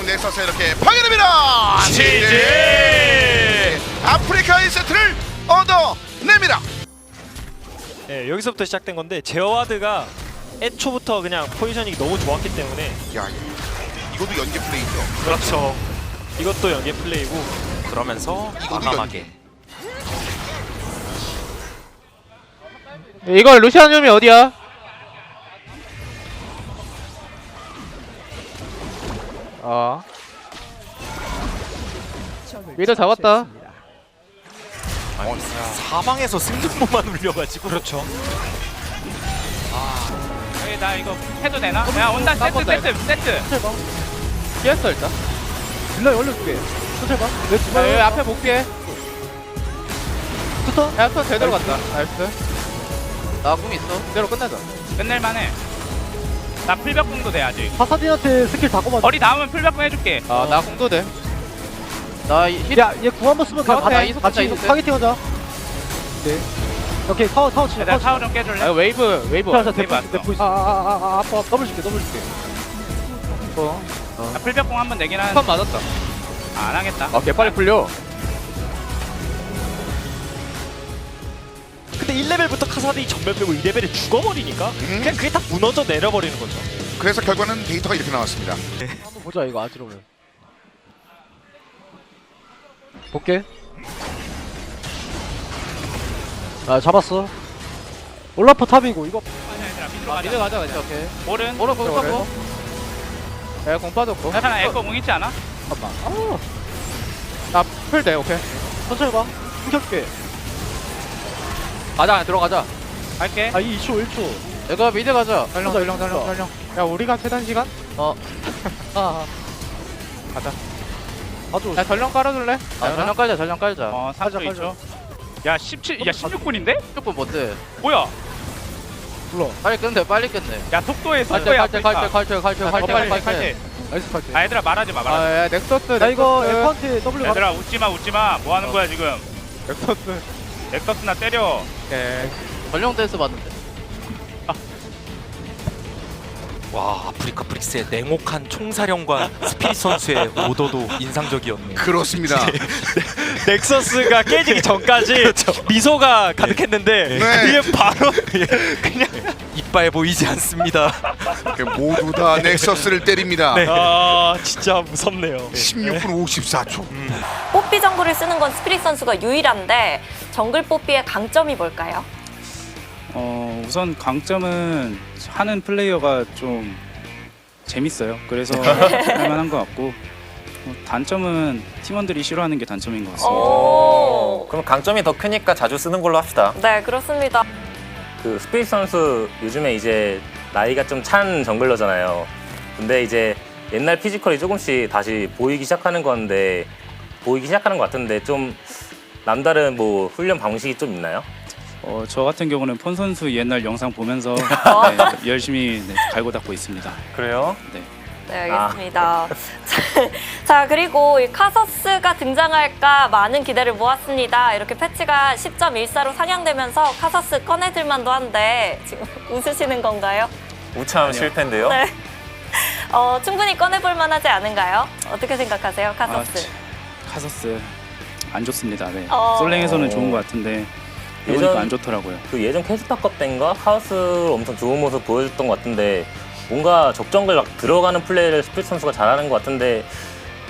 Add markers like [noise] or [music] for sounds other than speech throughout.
넥서스 이렇게 파괴됩니다. 지지! 아프리카의 세트를 얻어냅니다. 예, 여기서부터 시작된 건데 제어와드가 애초부터 그냥 포지셔닝이 너무 좋았기 때문에 야, 이것도 연계 플레이죠. 그렇죠. 이것도 연계 플레이고 그러면서 이것도 과감하게 이거 루시아늄이 어디야? 어. 위도 잡았다. 아니, 사방에서 승승부만 울려가지고 그렇죠. 여기 나 이거 해도 되나? 야 온다 세트 깜빡다, 세트 세트 피했어 일단. 빌라 올려줄게. 천천히 봐. 내 야, 주방 여기 앞에 볼게. 붙어. 야, 턴 제대로 갔다. 나이스. 나궁 있어. 그대로 끝내자. 끝낼만해 나 풀벽궁도 돼 아직 파사딘한테 스킬 다 꼽아. 거리 나오면 풀벽궁 해줄게 아, 나 궁도 돼. 나 힐. 야, 얘궁 한번 쓰면 그냥 받아. 이속 같이 이속 타겟팅 하자. 네. 오케이, 타워, 타워 치자. 내가 타워 타워 좀 깨줄래? 아, 웨이브, 웨이브. 자, 자, 대포, 왔어. 대포 있어. 아, 아, 아, 아, 아파. 더블 줄게, 더블 줄게. 어. 나 풀벽궁 한번 내긴 턴 하는데 맞았다. 아, 안 하겠다 아, 개 빨리 풀려. 근데 1레벨부터 카사딘이 전멸 빼고 2레벨에 죽어버리니까 그냥 그게 다 무너져 내려버리는 거죠. 그래서 결과는 데이터가 이렇게 나왔습니다. 한번 보자, 이거 아지로면. 볼게. 아, 잡았어. 올라프 탑이고, 이거. 아, 미드 가자 가자, 가자. 오케이. 오른 오른 공 빠고. 야, 공 빠졌고. 괜찮아 에코 궁 있지 않아? 잠깐만. 아, 나풀 돼, 오케이. 천천히 봐. 숨겨줄게. 가자, 들어가자. 갈게 아, 이 2초, 1초. 이거 미드 가자. 전령, 전령, 전령, 전령. 야, 우리가 최단 시간? 어. 아, [laughs] 아. 가자. 아주. 야, 전령 깔아줄래? 아, 전령 깔자, 전령 깔자. 어 3초 가자, 2초 야 17, 야 16분인데? 조금 못돼. 뭐야 불러. 빨리 끝내, 빨리 끝내. 야 속도에 속도에 칼퇴, 칼퇴, 칼퇴, 칼퇴, 야, 칼퇴, 빨리 칼퇴. 칼퇴 나이스 파이팅. 아 얘들아 말하지 마 말하지 아, 야, 넥서스, 나 이거 넥서스. 에코한테 W 마 얘들아 웃지마 웃지마 뭐 하는 어. 거야 지금 넥서스. 넥서스나 때려 오케이. 전령 댄스 봤는데. 와 아프리카 브릭스의 냉혹한 총사령관 스피릿 선수의 오더도 인상적이었네요. 그렇습니다. 넥서스가 깨지기 전까지 [laughs] 미소가 가득했는데 네. 이게 바로 [laughs] 이빨 보이지 않습니다. [laughs] 그 모두 다 넥서스를 때립니다. 아 진짜 무섭네요. 16분 54초. 뽀삐 정글을 쓰는 건 스피릿 선수가 유일한데 정글 뽀삐의 강점이 뭘까요? 어, 우선 강점은 하는 플레이어가 좀 재밌어요. 그래서 [laughs] 할만한 것 같고 어, 단점은 팀원들이 싫어하는 게 단점인 것 같습니다. 오, 그럼 강점이 더 크니까 자주 쓰는 걸로 합시다. 네 그렇습니다. 그 스피릿 선수 요즘에 이제 나이가 좀 찬 정글러잖아요. 근데 이제 옛날 피지컬이 조금씩 다시 보이기 시작하는 건데 보이기 시작하는 것 같은데 좀 남다른 뭐 훈련 방식이 좀 있나요? 어, 저 같은 경우는 폰 선수 옛날 영상 보면서 어. [laughs] 네, 열심히 네, 갈고 닦고 있습니다. 그래요? 네 알겠습니다. 자 그리고 이 카서스가 등장할까 많은 기대를 모았습니다. 이렇게 패치가 10.14로 상향되면서 카서스 꺼내들만도 한데 지금 [laughs] 웃으시는 건가요? 우참 실패인데요. 네. [laughs] 어, 충분히 꺼내볼 만하지 않은가요? 어떻게 생각하세요, 카서스? 아, 참, 카서스 안 좋습니다. 네. 어. 솔랭에서는 좋은 것 같은데 예전- 안 좋더라고요. 그 예전 캐스터컵 때인가 하우스 엄청 좋은 모습 보여줬던 것 같은데 뭔가 적정글 막 들어가는 플레이를 스피릿 선수가 잘하는 것 같은데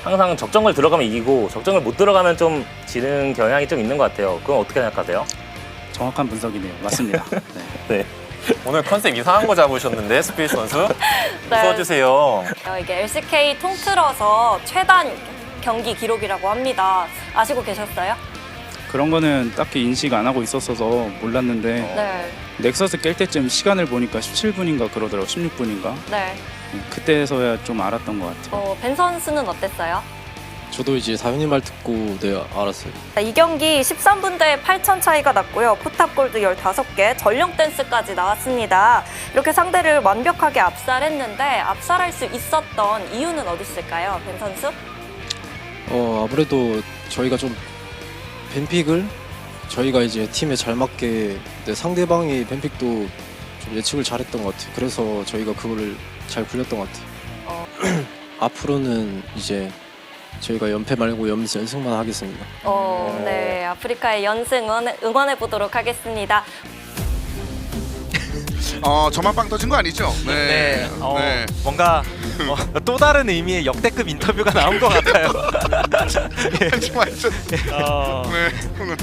항상 적정글 들어가면 이기고 적정글 못 들어가면 좀 지는 경향이 좀 있는 것 같아요. 그건 어떻게 생각하세요? 정확한 분석이네요. 맞습니다. [laughs] 네. 오늘 컨셉 이상한 거 잡으셨는데 스피릿 선수 [laughs] 네. 웃어주세요. 어, 이게 LCK 통틀어서 최단 경기 기록이라고 합니다. 아시고 계셨어요? 그런 거는 딱히 인식 안 하고 있었어서 몰랐는데 네. 넥서스 깰 때쯤 시간을 보니까 17분인가 그러더라고 16분인가 네. 그때서야 좀 알았던 것 같아요 어, 벤 선수는 어땠어요? 저도 이제 사연님 말 듣고 네 알았어요. 이 경기 13분대에 8천 차이가 났고요. 포탑 골드 15개, 전령 댄스까지 나왔습니다. 이렇게 상대를 완벽하게 압살했는데 압살할 수 있었던 이유는 어디 있을까요, 벤 선수? 어 아무래도 저희가 좀 벤픽을 저희가 이제 팀에 잘 맞게 네, 상대방이 벤픽도 좀 예측을 잘했던 것 같아요. 그래서 저희가 그거를 잘 굴렸던 것 같아요. [clears throat] 앞으로는 이제 저희가 연패 말고 연, 연승만 하겠습니다. 어, 네. 아프리카의 연승 응원해 보도록 하겠습니다. 어 저만 빵 터진 거 아니죠? 네, 어, 네. 뭔가 어, 또 다른 의미의 역대급 인터뷰가 나온 것 같아요. [laughs] [laughs] 완전 완전 어, 네. 오늘